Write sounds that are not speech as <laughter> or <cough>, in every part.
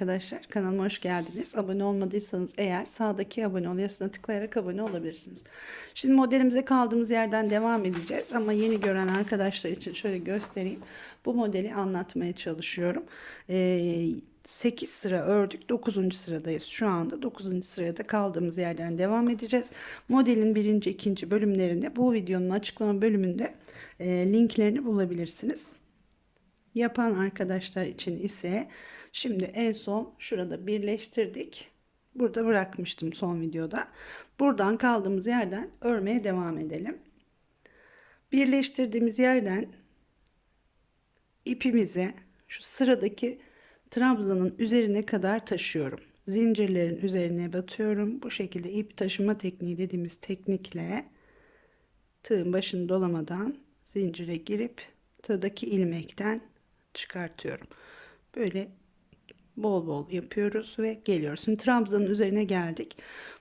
Arkadaşlar kanalıma hoş geldiniz. Abone olmadıysanız eğer sağdaki abone ol yazısına tıklayarak abone olabilirsiniz. Şimdi modelimize kaldığımız yerden devam edeceğiz ama yeni gören arkadaşlar için şöyle göstereyim. Bu modeli anlatmaya çalışıyorum. Ee, 8 sıra ördük 9. sıradayız şu anda 9. sırada kaldığımız yerden devam edeceğiz modelin birinci ikinci bölümlerinde bu videonun açıklama bölümünde e, linklerini bulabilirsiniz yapan arkadaşlar için ise şimdi en son şurada birleştirdik. Burada bırakmıştım son videoda. Buradan kaldığımız yerden örmeye devam edelim. Birleştirdiğimiz yerden ipimize şu sıradaki trabzanın üzerine kadar taşıyorum. Zincirlerin üzerine batıyorum. Bu şekilde ip taşıma tekniği dediğimiz teknikle tığın başını dolamadan zincire girip tığdaki ilmekten çıkartıyorum. Böyle bol bol yapıyoruz ve geliyoruz. Şimdi trabzanın üzerine geldik.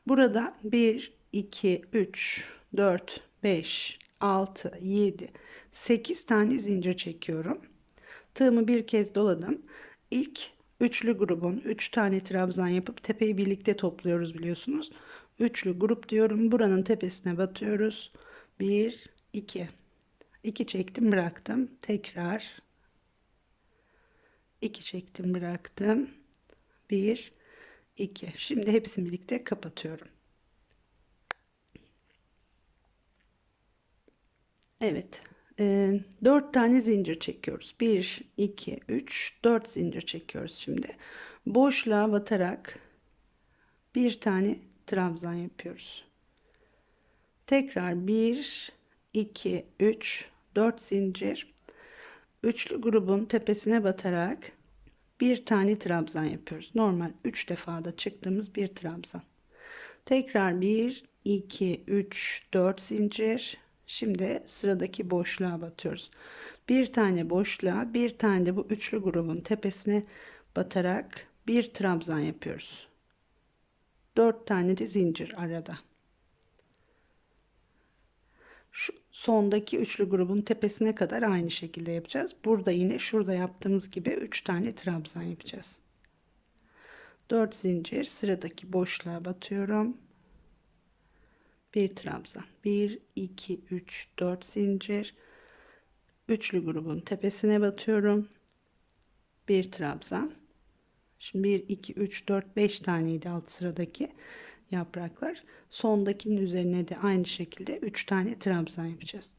Burada 1, 2, 3, 4, 5, 6, 7, 8 tane zincir çekiyorum. Tığımı bir kez doladım. İlk üçlü grubun 3 tane trabzan yapıp tepeyi birlikte topluyoruz biliyorsunuz. Üçlü grup diyorum. Buranın tepesine batıyoruz. 1, 2. 2 çektim bıraktım. Tekrar 2 çektim bıraktım. 1 2 şimdi hepsini birlikte kapatıyorum. Evet e, 4 tane zincir çekiyoruz. 1 2 3 4 zincir çekiyoruz şimdi. Boşluğa batarak bir tane trabzan yapıyoruz. Tekrar 1 2 3 4 zincir üçlü grubun tepesine batarak bir tane trabzan yapıyoruz. Normal 3 defada çıktığımız bir trabzan. Tekrar 1 2 3 4 zincir. Şimdi sıradaki boşluğa batıyoruz. Bir tane boşluğa, bir tane de bu üçlü grubun tepesine batarak bir trabzan yapıyoruz. 4 tane de zincir arada. Şu sondaki üçlü grubun tepesine kadar aynı şekilde yapacağız. Burada yine şurada yaptığımız gibi 3 tane trabzan yapacağız. 4 zincir sıradaki boşluğa batıyorum. Bir trabzan. 1 2 3 4 zincir. Üçlü grubun tepesine batıyorum. Bir trabzan. Şimdi 1 2 3 4 5 taneydi alt sıradaki yapraklar. Sondakinin üzerine de aynı şekilde 3 tane trabzan yapacağız.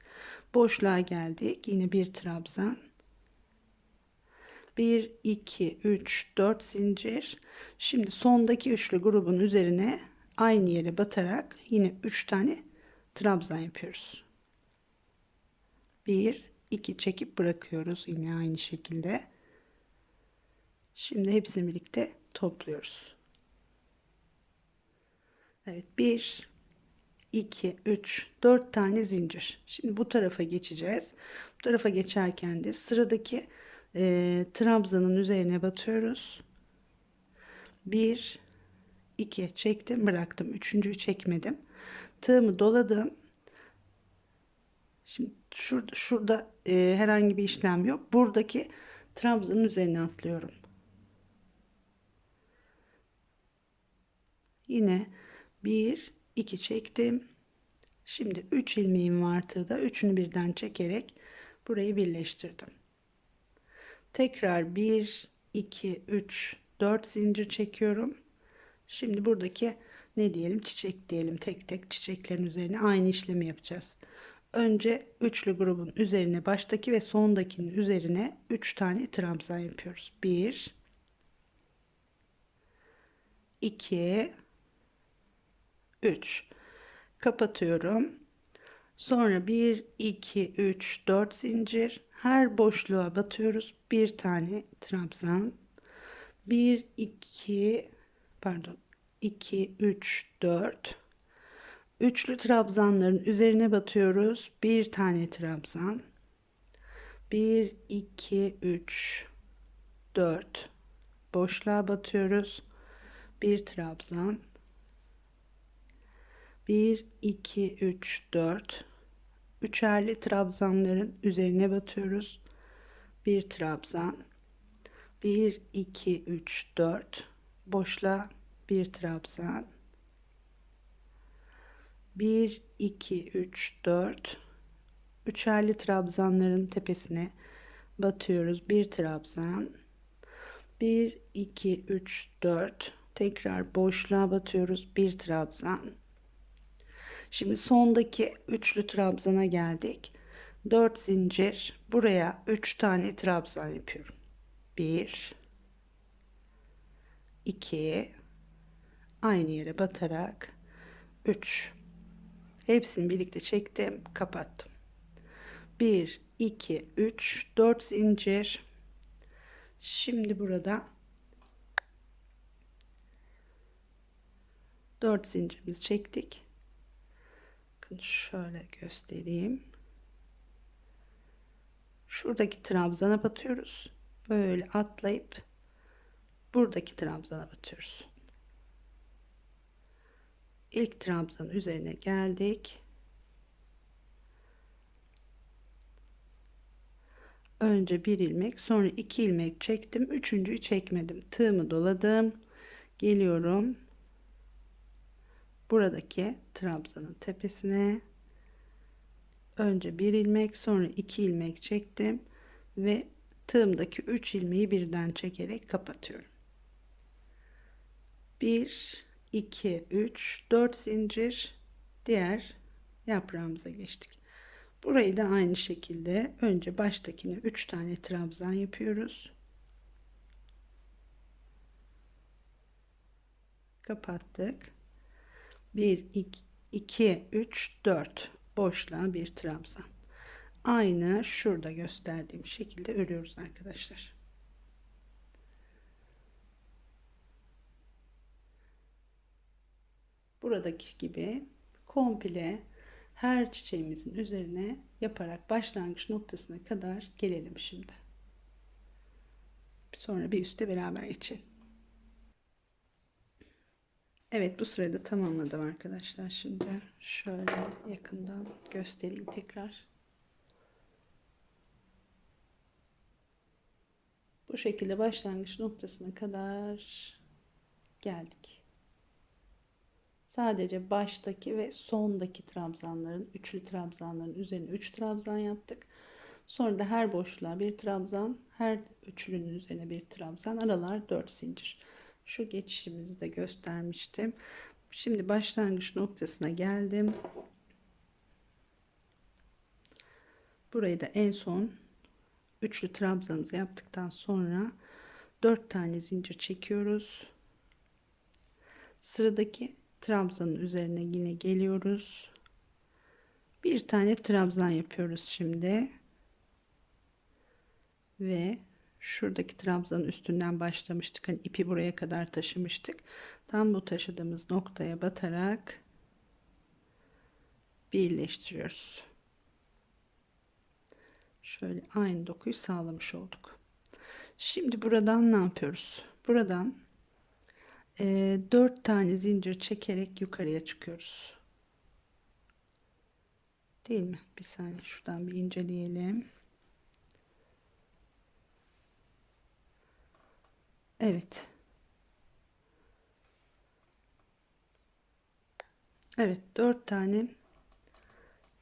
Boşluğa geldik. Yine bir trabzan. 1 2 3 4 zincir. Şimdi sondaki üçlü grubun üzerine aynı yere batarak yine 3 tane trabzan yapıyoruz. 1 2 çekip bırakıyoruz yine aynı şekilde. Şimdi hepsini birlikte topluyoruz. Evet 1 2 3 4 tane zincir. Şimdi bu tarafa geçeceğiz. Bu tarafa geçerken de sıradaki e, trabzanın üzerine batıyoruz. 1 2 çektim bıraktım. Üçüncüyü çekmedim. Tığımı doladım. Şimdi şurada, şurada e, herhangi bir işlem yok. Buradaki trabzanın üzerine atlıyorum. Yine 1 2 çektim. Şimdi 3 ilmeğim var tığda. Üçünü birden çekerek burayı birleştirdim. Tekrar 1 2 3 4 zincir çekiyorum. Şimdi buradaki ne diyelim çiçek diyelim tek tek çiçeklerin üzerine aynı işlemi yapacağız. Önce üçlü grubun üzerine baştaki ve sondakinin üzerine 3 tane trabzan yapıyoruz. 1 2 3 kapatıyorum. Sonra 1 2 3 4 zincir. Her boşluğa batıyoruz. Bir tane trabzan. 1 2 pardon 2 3 4 üçlü trabzanların üzerine batıyoruz. Bir tane trabzan. 1 2 3 4 boşluğa batıyoruz. Bir trabzan 1 2 3 4 üçerli trabzanların üzerine batıyoruz. Bir trabzan. 1 2 3 4 boşla. Bir trabzan. 1 2 3 4 üçerli trabzanların tepesine batıyoruz. Bir trabzan. 1 2 3 4 tekrar boşluğa batıyoruz. Bir trabzan şimdi sondaki üçlü trabzana geldik. 4 zincir. Buraya 3 tane trabzan yapıyorum. 1 2 aynı yere batarak 3 hepsini birlikte çektim kapattım. 1 2 3 4 zincir. Şimdi burada 4 zincirimizi çektik bakın şöyle göstereyim. Şuradaki trabzana batıyoruz böyle atlayıp buradaki trabzana batıyoruz ilk trabzanın üzerine geldik. Önce bir ilmek sonra iki ilmek çektim. Üçüncüyü çekmedim. Tığımı doladım. Geliyorum buradaki trabzanın tepesine önce bir ilmek sonra iki ilmek çektim ve tığımdaki 3 ilmeği birden çekerek kapatıyorum. 1 2 3 4 zincir. Diğer yaprağımıza geçtik. Burayı da aynı şekilde önce baştakine 3 tane trabzan yapıyoruz. Kapattık 1 2 2 3 4 boşluğa bir trabzan aynı şurada gösterdiğim şekilde örüyoruz arkadaşlar buradaki gibi komple her çiçeğimizin üzerine yaparak başlangıç noktasına kadar gelelim şimdi. Sonra bir üstte beraber geçelim. Evet bu sırada tamamladım arkadaşlar. Şimdi şöyle yakından göstereyim tekrar. Bu şekilde başlangıç noktasına kadar geldik. Sadece baştaki ve sondaki trabzanların, üçlü trabzanların üzerine 3 trabzan yaptık. Sonra da her boşluğa bir trabzan, her üçlünün üzerine bir trabzan, aralar 4 zincir. Şu geçişimizi de göstermiştim. Şimdi başlangıç noktasına geldim. Burayı da en son üçlü trabzanımızı yaptıktan sonra 4 tane zincir çekiyoruz. Sıradaki trabzanın üzerine yine geliyoruz. Bir tane trabzan yapıyoruz şimdi. Ve şuradaki trabzanın üstünden başlamıştık. Hani ipi buraya kadar taşımıştık. Tam bu taşıdığımız noktaya batarak birleştiriyoruz. Şöyle aynı dokuyu sağlamış olduk. Şimdi buradan ne yapıyoruz? Buradan e, 4 tane zincir çekerek yukarıya çıkıyoruz. Değil mi? Bir saniye şuradan bir inceleyelim. Evet. Evet, 4 tane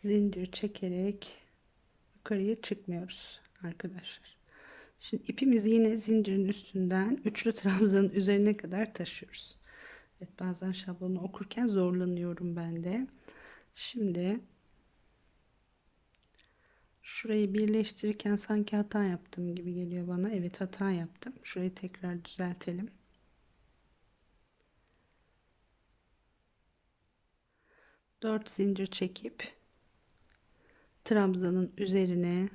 zincir çekerek yukarıya çıkmıyoruz arkadaşlar. Şimdi ipimizi yine zincirin üstünden üçlü trabzanın üzerine kadar taşıyoruz. Evet bazen şablonu okurken zorlanıyorum ben de. Şimdi şurayı birleştirirken sanki hata yaptım gibi geliyor bana. Evet hata yaptım. Şurayı tekrar düzeltelim. Dört zincir çekip trabzanın üzerine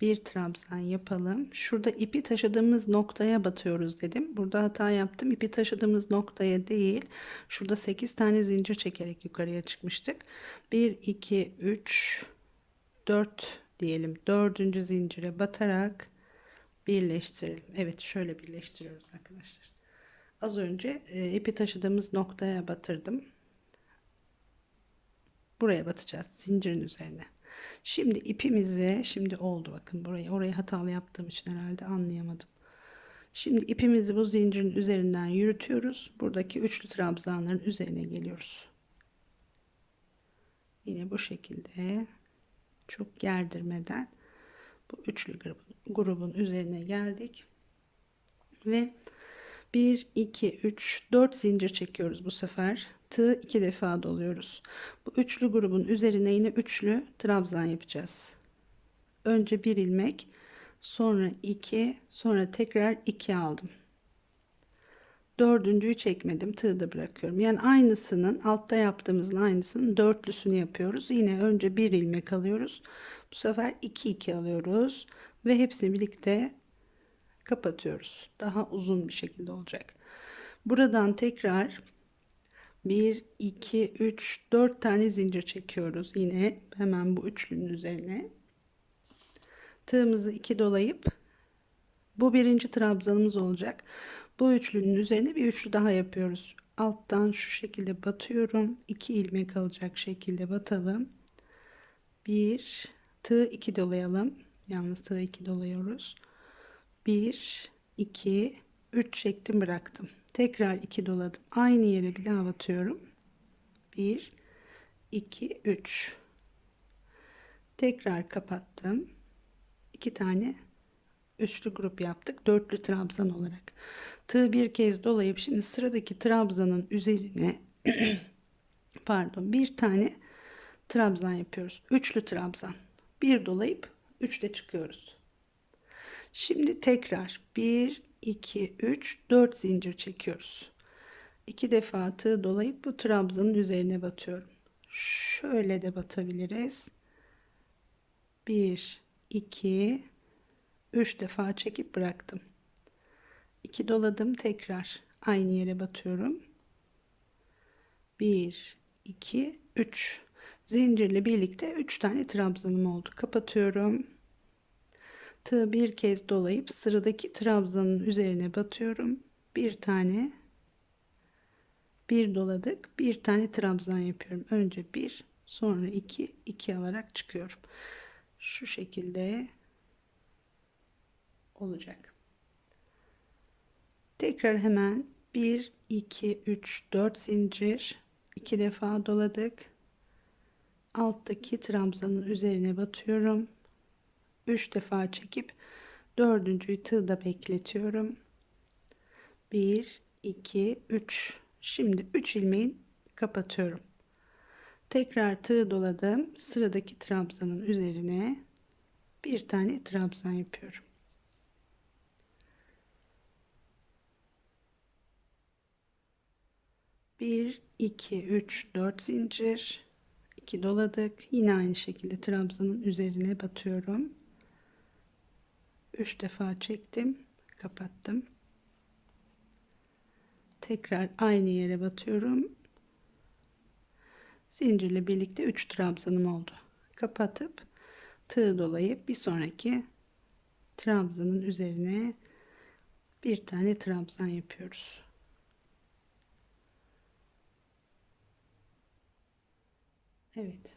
bir trabzan yapalım. Şurada ipi taşıdığımız noktaya batıyoruz dedim. Burada hata yaptım. İpi taşıdığımız noktaya değil. Şurada 8 tane zincir çekerek yukarıya çıkmıştık. 1 2 3 4 diyelim. Dördüncü zincire batarak birleştirelim. Evet şöyle birleştiriyoruz arkadaşlar. Az önce e, ipi taşıdığımız noktaya batırdım. Buraya batacağız zincirin üzerine. Şimdi ipimizi şimdi oldu bakın burayı orayı hatalı yaptığım için herhalde anlayamadım. Şimdi ipimizi bu zincirin üzerinden yürütüyoruz. Buradaki üçlü trabzanların üzerine geliyoruz. Yine bu şekilde çok gerdirmeden bu üçlü grubun, üzerine geldik. Ve 1, 2, 3, 4 zincir çekiyoruz bu sefer. Tığ iki defa doluyoruz. Bu üçlü grubun üzerine yine üçlü trabzan yapacağız. Önce bir ilmek, sonra 2, sonra tekrar 2 aldım. Dördüncüyü çekmedim. Tığı da bırakıyorum. Yani aynısının altta yaptığımızın aynısının dörtlüsünü yapıyoruz. Yine önce bir ilmek alıyoruz. Bu sefer 2 2 alıyoruz ve hepsini birlikte kapatıyoruz. Daha uzun bir şekilde olacak. Buradan tekrar 1 2 3 4 tane zincir çekiyoruz. Yine hemen bu üçlünün üzerine. Tığımızı 2 dolayıp bu birinci trabzanımız olacak. Bu üçlünün üzerine bir üçlü daha yapıyoruz. Alttan şu şekilde batıyorum. 2 ilmek alacak şekilde batalım. 1 tığ 2 dolayalım. Yalnız tığ 2 dolayıyoruz. 1 2 3 çektim bıraktım. Tekrar 2 doladım. Aynı yere bir daha batıyorum. 1 2 3 Tekrar kapattım. 2 tane üçlü grup yaptık. Dörtlü trabzan olarak. Tığ bir kez dolayıp şimdi sıradaki trabzanın üzerine <clears throat> pardon bir tane trabzan yapıyoruz. Üçlü trabzan. Bir dolayıp üçle çıkıyoruz. Şimdi tekrar 1 2 3 4 zincir çekiyoruz. İki defa tığ dolayıp bu trabzanın üzerine batıyorum. Şöyle de batabiliriz. 1 2 3 defa çekip bıraktım. 2 doladım tekrar aynı yere batıyorum. 1 2 3 zincirle birlikte 3 tane trabzanım oldu. Kapatıyorum. Tığ bir kez dolayıp sıradaki trabzanın üzerine batıyorum. Bir tane bir doladık. Bir tane trabzan yapıyorum. Önce bir sonra iki iki alarak çıkıyorum. Şu şekilde olacak. Tekrar hemen 1 2 3 4 zincir iki defa doladık. Alttaki trabzanın üzerine batıyorum. 3 defa çekip dördüncüyü tığda bekletiyorum. 1 2 3 şimdi 3 ilmeğin kapatıyorum. Tekrar tığ doladım. Sıradaki trabzanın üzerine bir tane trabzan yapıyorum. Bir, iki, üç, dört zincir, iki doladık. Yine aynı şekilde trabzanın üzerine batıyorum. 3 defa çektim. Kapattım. Tekrar aynı yere batıyorum. Zincirle birlikte 3 trabzanım oldu. Kapatıp tığ dolayıp bir sonraki trabzanın üzerine bir tane trabzan yapıyoruz Evet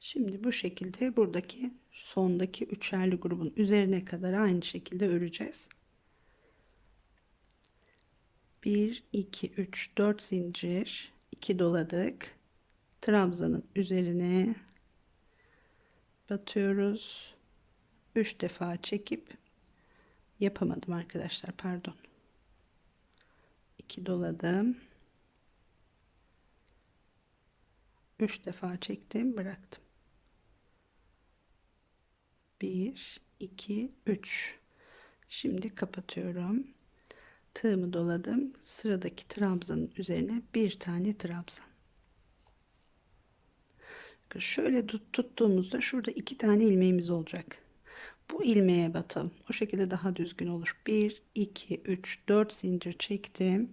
Şimdi bu şekilde buradaki sondaki üçerli grubun üzerine kadar aynı şekilde öreceğiz. 1 2 3 4 zincir 2 doladık. Trabzanın üzerine batıyoruz. 3 defa çekip yapamadım arkadaşlar pardon. 2 doladım. 3 defa çektim bıraktım. 1 2 3 şimdi kapatıyorum. Tığımı doladım. Sıradaki trabzanın üzerine bir tane trabzan. Şöyle tut, tuttuğumuzda şurada iki tane ilmeğimiz olacak. Bu ilmeğe batalım. O şekilde daha düzgün olur. 1 2 3 4 zincir çektim.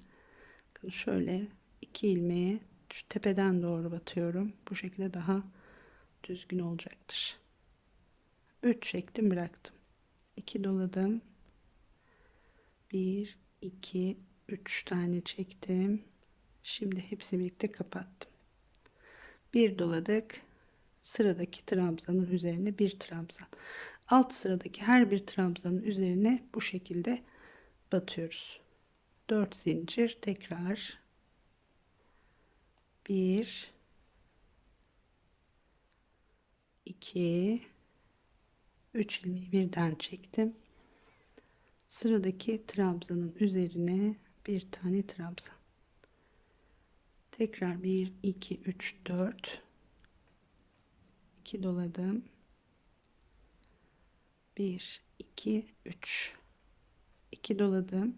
Şöyle iki ilmeğe şu tepeden doğru batıyorum. Bu şekilde daha düzgün olacaktır. 3 çektim bıraktım. 2 doladım. 1 2 3 tane çektim. Şimdi hepsi birlikte kapattım. Bir doladık. Sıradaki trabzanın üzerine bir trabzan. Alt sıradaki her bir trabzanın üzerine bu şekilde batıyoruz. 4 zincir tekrar 1 2 3 ilmeği birden çektim. Sıradaki trabzanın üzerine bir tane trabzan. Tekrar 1 2 3 4 2 doladım. 1 2 3 2 doladım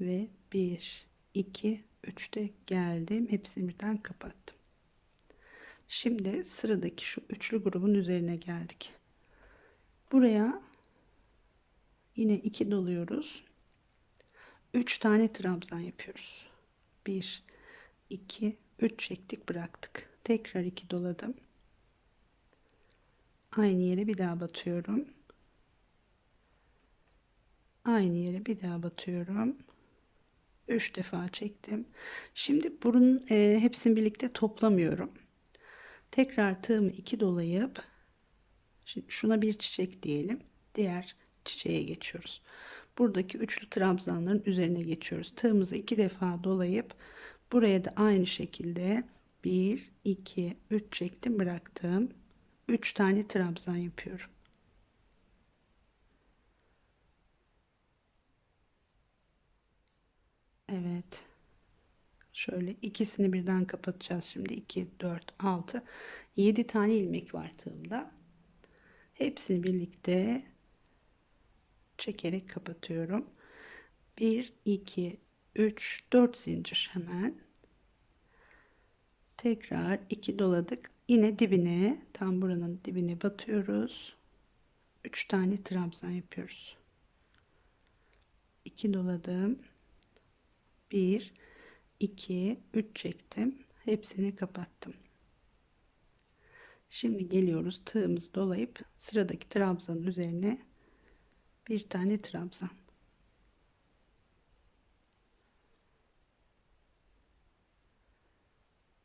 ve 1 2 3'te geldim. Hepsini birden kapattım. Şimdi sıradaki şu üçlü grubun üzerine geldik. Buraya yine 2 doluyoruz. 3 tane trabzan yapıyoruz. 1 2 3 çektik bıraktık. Tekrar 2 doladım. Aynı yere bir daha batıyorum. Aynı yere bir daha batıyorum. 3 defa çektim. Şimdi burun e, hepsini birlikte toplamıyorum. Tekrar tığımı 2 dolayıp şimdi şuna bir çiçek diyelim. Diğer çiçeğe geçiyoruz. Buradaki üçlü trabzanların üzerine geçiyoruz. Tığımızı iki defa dolayıp buraya da aynı şekilde 1 2 3 çektim bıraktım. 3 tane trabzan yapıyorum. Evet. Şöyle ikisini birden kapatacağız şimdi. 2, 4, 6, 7 tane ilmek var tığımda. Hepsini birlikte çekerek kapatıyorum. 1, 2, 3, 4 zincir hemen. Tekrar 2 doladık. Yine dibine tam buranın dibine batıyoruz. 3 tane trabzan yapıyoruz. 2 doladım. 1 2 3 çektim. Hepsini kapattım. Şimdi geliyoruz tığımızı dolayıp sıradaki trabzanın üzerine bir tane trabzan.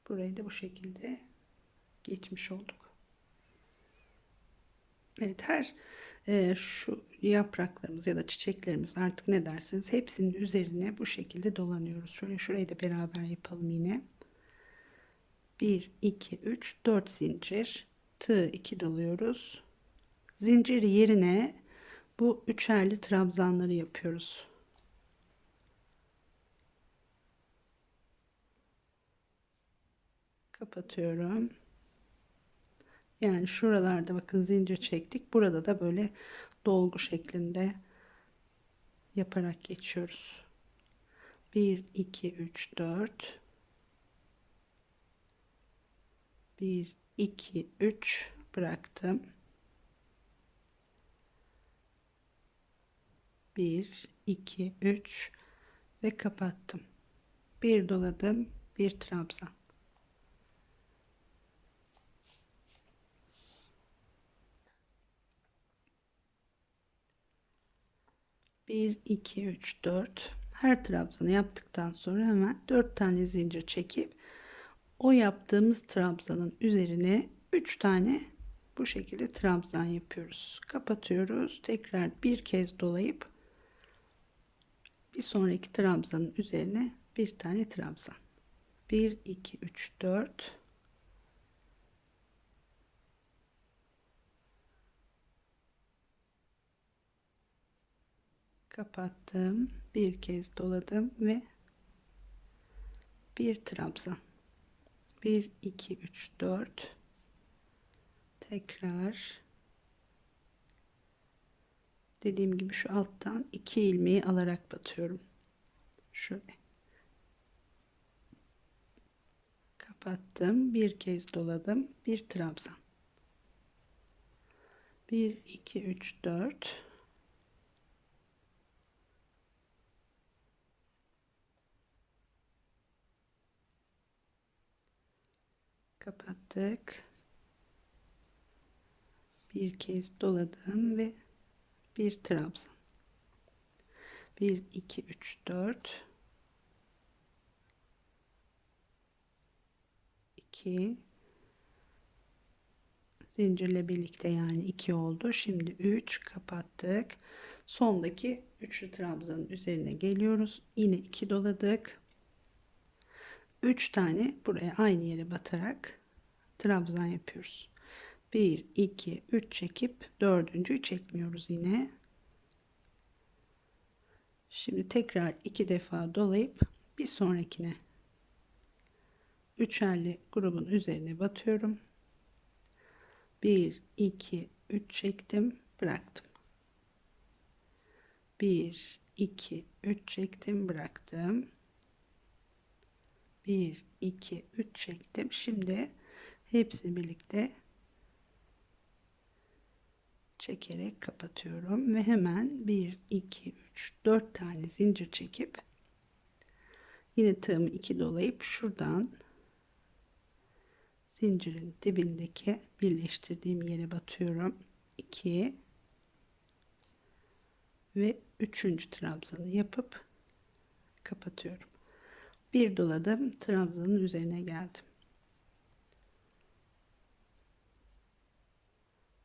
Burayı da bu şekilde geçmiş olduk. Evet her e, şu yapraklarımız ya da çiçeklerimiz artık ne dersiniz hepsinin üzerine bu şekilde dolanıyoruz. Şöyle şurayı da beraber yapalım yine. 1 2 3 4 zincir tığ 2 doluyoruz. Zinciri yerine bu üçerli trabzanları yapıyoruz. Kapatıyorum. Yani şuralarda bakın zincir çektik. Burada da böyle dolgu şeklinde yaparak geçiyoruz. 1 2 3 4 1 2 3 bıraktım. 1 2 3 ve kapattım. Bir doladım, bir trabzan. 1 2 3 4 her trabzanı yaptıktan sonra hemen 4 tane zincir çekip o yaptığımız trabzanın üzerine 3 tane bu şekilde trabzan yapıyoruz. Kapatıyoruz. Tekrar bir kez dolayıp bir sonraki trabzanın üzerine bir tane trabzan. 1 2 3 4 kapattım. Bir kez doladım ve bir trabzan. 1 2 3 4 tekrar. Dediğim gibi şu alttan iki ilmeği alarak batıyorum. Şöyle. Kapattım. Bir kez doladım. Bir trabzan. 1 2 3 4 kapattık bir kez doladım ve bir trabzan 1 2 3 4 2 Zincirle birlikte yani 2 oldu. Şimdi 3 kapattık. Sondaki üçlü trabzanın üzerine geliyoruz. Yine 2 doladık. 3 tane buraya aynı yere batarak trabzan yapıyoruz. 1 2 3 çekip dördüncüyü çekmiyoruz yine. Şimdi tekrar iki defa dolayıp bir sonrakine üçerli grubun üzerine batıyorum. 1 2 3 çektim, bıraktım. 1 2 3 çektim, bıraktım. 1 2 3 çektim. Şimdi hepsi birlikte çekerek kapatıyorum ve hemen 1 2 3 4 tane zincir çekip yine tığımı 2 dolayıp şuradan zincirin dibindeki birleştirdiğim yere batıyorum 2 ve 3. trabzanı yapıp kapatıyorum bir doladım trabzanın üzerine geldim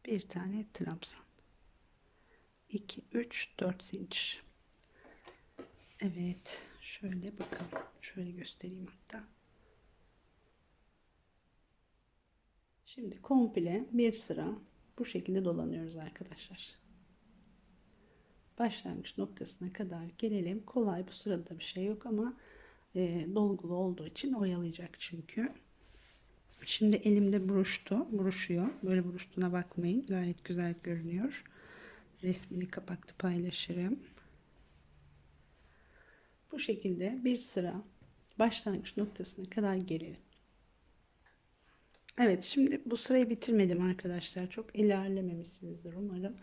bir tane trabzan. 2 3 4 zincir. Evet şöyle bakalım. Şöyle göstereyim hatta. Şimdi komple bir sıra bu şekilde dolanıyoruz arkadaşlar. Başlangıç noktasına kadar gelelim. Kolay bu sırada bir şey yok ama e, dolgulu olduğu için oyalayacak çünkü Şimdi elimde buruştu. Buruşuyor. Böyle buruştuğuna bakmayın. Gayet güzel görünüyor. Resmini kapakta paylaşırım. Bu şekilde bir sıra başlangıç noktasına kadar gelelim. Evet şimdi bu sırayı bitirmedim arkadaşlar. Çok ilerlememişsinizdir umarım.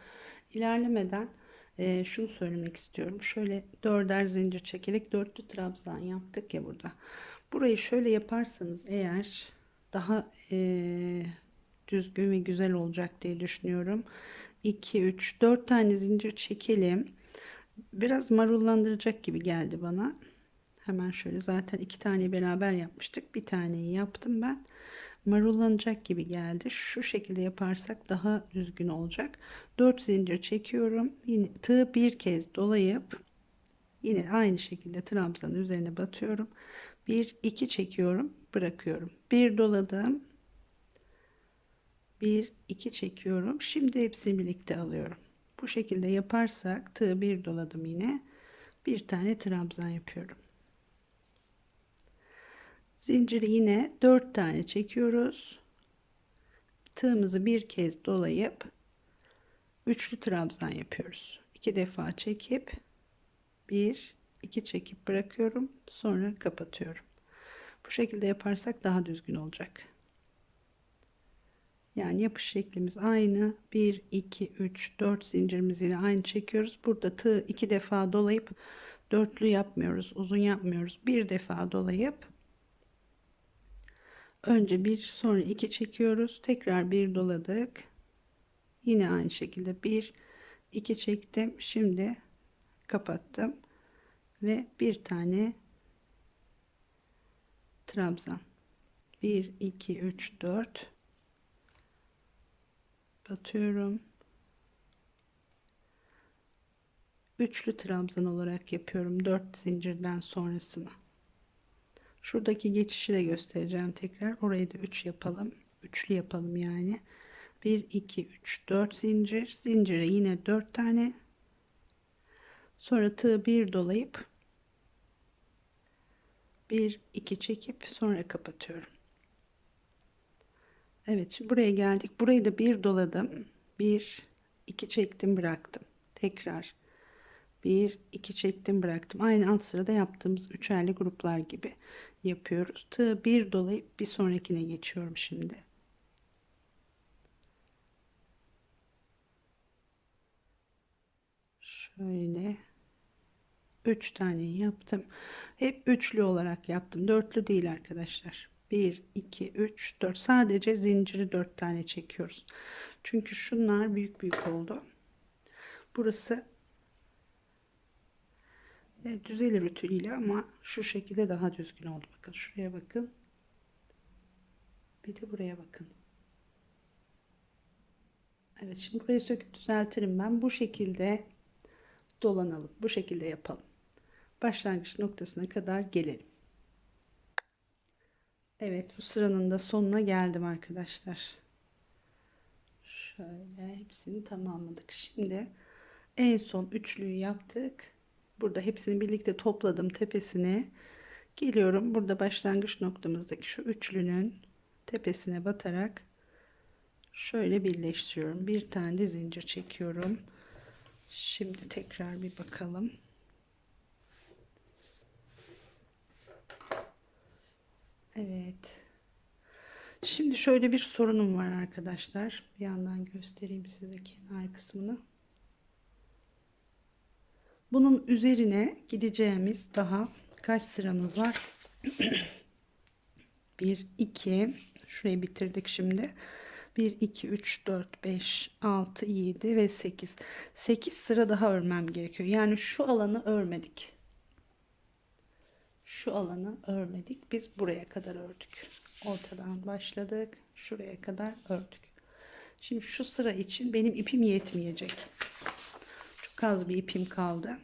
İlerlemeden e, şunu söylemek istiyorum. Şöyle dörder zincir çekerek dörtlü trabzan yaptık ya burada. Burayı şöyle yaparsanız eğer daha e, düzgün ve güzel olacak diye düşünüyorum. 2, 3, 4 tane zincir çekelim. Biraz marullandıracak gibi geldi bana. Hemen şöyle zaten iki tane beraber yapmıştık. Bir taneyi yaptım ben. Marullanacak gibi geldi. Şu şekilde yaparsak daha düzgün olacak. 4 zincir çekiyorum. Yine tığ bir kez dolayıp yine aynı şekilde trabzanın üzerine batıyorum. 1 2 çekiyorum bırakıyorum. Bir doladım. Bir iki çekiyorum. Şimdi hepsini birlikte alıyorum. Bu şekilde yaparsak tığ bir doladım yine. Bir tane trabzan yapıyorum. Zinciri yine dört tane çekiyoruz. Tığımızı bir kez dolayıp üçlü trabzan yapıyoruz. İki defa çekip bir iki çekip bırakıyorum. Sonra kapatıyorum bu şekilde yaparsak daha düzgün olacak. Yani yapış şeklimiz aynı. 1 2 3 4 zincirimiz ile aynı çekiyoruz. Burada tığ iki defa dolayıp dörtlü yapmıyoruz uzun yapmıyoruz. Bir defa dolayıp önce bir sonra iki çekiyoruz. Tekrar bir doladık. Yine aynı şekilde bir iki çektim. Şimdi kapattım ve bir tane trabzan 1 2 3 4 batıyorum. Üçlü trabzan olarak yapıyorum 4 zincirden sonrasını. Şuradaki geçişi de göstereceğim tekrar. Orayı da 3 yapalım. Üçlü yapalım yani. 1 2 3 4 zincir. Zincire yine 4 tane. Sonra tığ bir dolayıp 1 2 çekip sonra kapatıyorum. Evet şimdi buraya geldik. Burayı da bir doladım. 1 2 çektim bıraktım. Tekrar 1 2 çektim bıraktım. Aynı alt sırada yaptığımız üçerli gruplar gibi yapıyoruz. Tığ bir dolayıp bir sonrakine geçiyorum şimdi. Şöyle 3 tane yaptım. Hep üçlü olarak yaptım. Dörtlü değil arkadaşlar. 1, 2, 3, 4. Sadece zinciri 4 tane çekiyoruz. Çünkü şunlar büyük büyük oldu. Burası e, düzelir ütülüyle ama şu şekilde daha düzgün oldu. Bakın şuraya bakın. Bir de buraya bakın. Evet şimdi burayı söküp düzeltirim ben. Bu şekilde dolanalım. Bu şekilde yapalım. Başlangıç noktasına kadar gelelim. Evet bu sıranın da sonuna geldim arkadaşlar. Şöyle hepsini tamamladık. Şimdi en son üçlüyü yaptık. Burada hepsini birlikte topladım tepesine. Geliyorum burada başlangıç noktamızdaki şu üçlünün tepesine batarak şöyle birleştiriyorum. Bir tane de zincir çekiyorum. Şimdi tekrar bir bakalım. Evet. Şimdi şöyle bir sorunum var arkadaşlar. Bir yandan göstereyim size kenar kısmını. Bunun üzerine gideceğimiz daha kaç sıramız var? <clears throat> 1 2 şurayı bitirdik şimdi. 1 2 3 4 5 6 7 ve 8. 8 sıra daha örmem gerekiyor. Yani şu alanı örmedik. Şu alanı örmedik. Biz buraya kadar ördük. Ortadan başladık. Şuraya kadar ördük. Şimdi şu sıra için benim ipim yetmeyecek. Çok az bir ipim kaldı.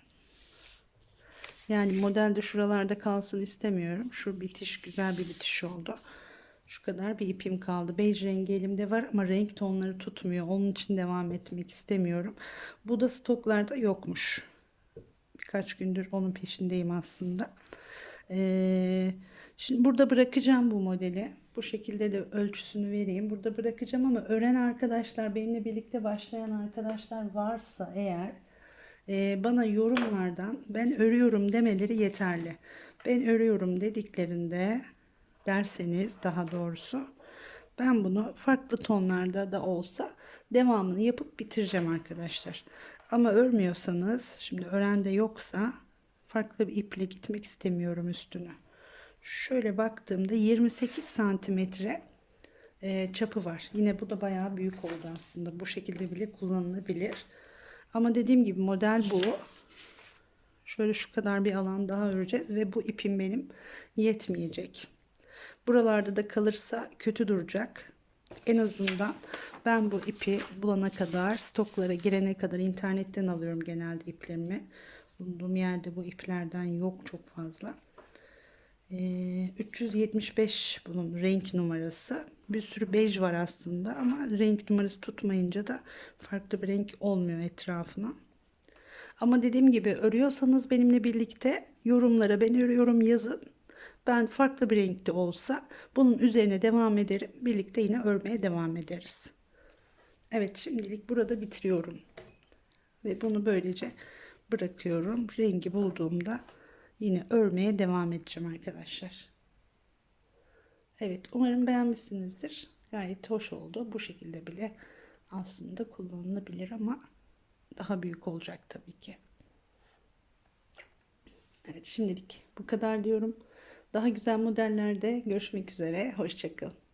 Yani modelde şuralarda kalsın istemiyorum. Şu bitiş güzel bir bitiş oldu. Şu kadar bir ipim kaldı. Bej rengi elimde var ama renk tonları tutmuyor. Onun için devam etmek istemiyorum. Bu da stoklarda yokmuş. Birkaç gündür onun peşindeyim aslında. Ee, şimdi burada bırakacağım bu modeli. Bu şekilde de ölçüsünü vereyim. Burada bırakacağım ama öğren arkadaşlar, benimle birlikte başlayan arkadaşlar varsa eğer e, bana yorumlardan ben örüyorum demeleri yeterli. Ben örüyorum dediklerinde derseniz daha doğrusu ben bunu farklı tonlarda da olsa devamını yapıp bitireceğim arkadaşlar. Ama örmüyorsanız şimdi ören de yoksa farklı bir iple gitmek istemiyorum üstünü. Şöyle baktığımda 28 santimetre e, çapı var. Yine bu da bayağı büyük oldu aslında. Bu şekilde bile kullanılabilir. Ama dediğim gibi model bu. Şöyle şu kadar bir alan daha öreceğiz ve bu ipim benim yetmeyecek. Buralarda da kalırsa kötü duracak. En azından ben bu ipi bulana kadar, stoklara girene kadar internetten alıyorum genelde iplerimi. Bulunduğum yerde bu iplerden yok çok fazla. Ee, 375 bunun renk numarası. Bir sürü bej var aslında ama renk numarası tutmayınca da farklı bir renk olmuyor etrafına. Ama dediğim gibi örüyorsanız benimle birlikte yorumlara ben örüyorum yazın. Ben farklı bir renkte olsa bunun üzerine devam ederim. Birlikte yine örmeye devam ederiz. Evet şimdilik burada bitiriyorum. Ve bunu böylece bırakıyorum. Rengi bulduğumda yine örmeye devam edeceğim arkadaşlar. Evet umarım beğenmişsinizdir. Gayet hoş oldu. Bu şekilde bile aslında kullanılabilir ama daha büyük olacak tabii ki. Evet şimdilik bu kadar diyorum. Daha güzel modellerde görüşmek üzere. Hoşçakalın.